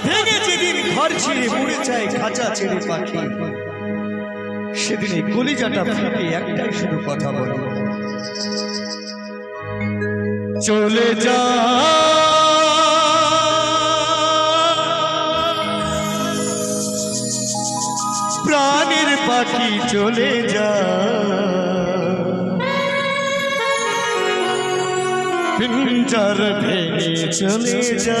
ভেঙে যেদিন ঘর ছেড়ে মুড়ে যায় খাঁচা ছেড়ে পাখি। সেদিন এই কলিজাটা ফেটে একটাই শুধু কথা বলে। চলে যা। প্রাণের পাখি চলে যা। পিঞ্জার ভেঙে চলে যা।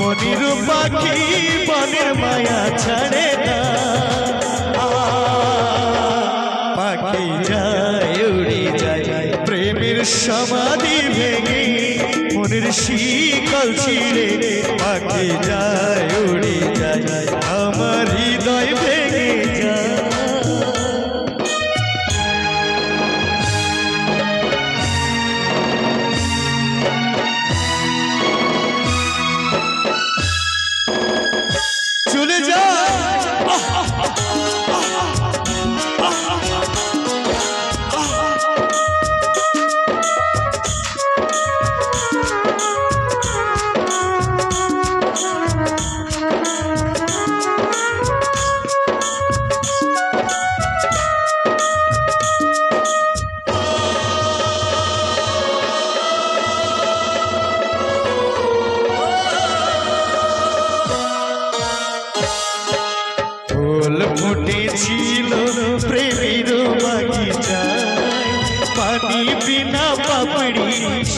বনির পাখি বনের মায়া ছাড়ে না। পাখি যায়, উড়ে যায়, প্রেমের সমাধি ভেঙে, মনের শিকল ছিঁড়ে। পাখি যায়, উড়ে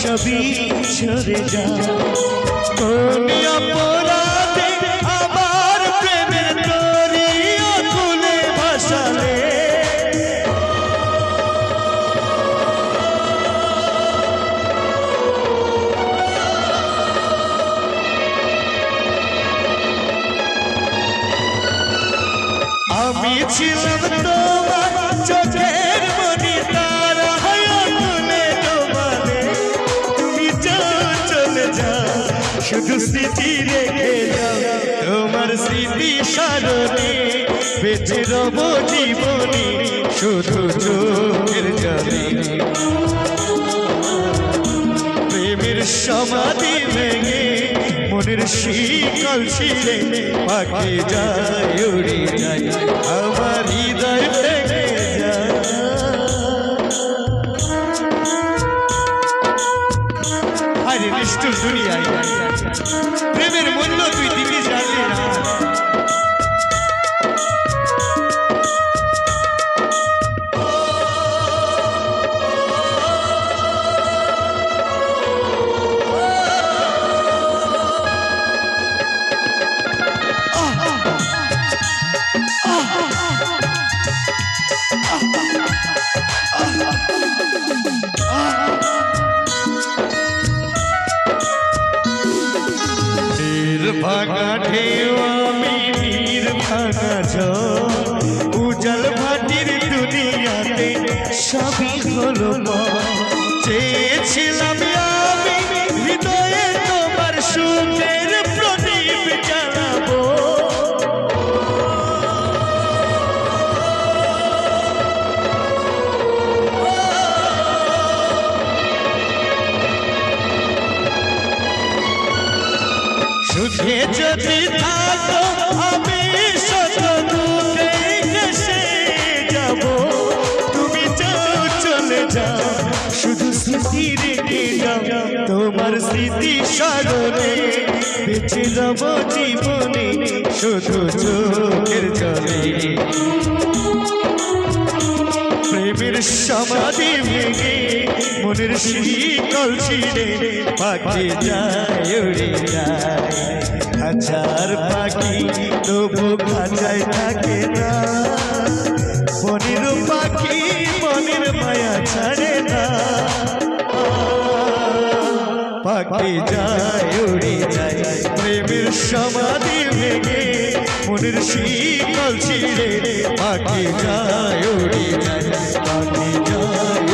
সবই ঝরে যায় কোন অপরাধে আমার প্রেমের তরি আকুলে ভাসালে। আমি ছিলাম তোমার স্মৃতি রেখে যাও। তোমার স্মৃতি স্মরণে বেঁচে রব জীবনে, শুধু চোখের জলে। প্রেমের সমাধি ভেঙে মনের শিকল ছিঁড়ে পাখি যায়, উড়ে যায়, আমার হৃদয় ভেঙে যায়। দুনিয়ায়। ভাঙা ঢেউ আমি নীর ভাঙা ঝড় ভাটির দুনিয়াতে সবই হলো মন। সুখে যদি থাকো, আমি শত দুঃখে ঘেসে যাব। তুমি চলে যাও, শুধু স্মৃতি রেখে যাও। তোমার স্মৃতি সাগরে বেঁচে যাব জীবনে, শুধু চোখের জলে। মনের শীতল ছিঁড়ে পাখি যায়, উড়ে পাখি তবু খাঁচায় থাকে না। বনের পাখি মনের মায়া ছাড়ে না। পাখি যায় প্রেমের সমাধি ভেঙে মনের শীতল ছিঁড়ে পাখি পাখি যায়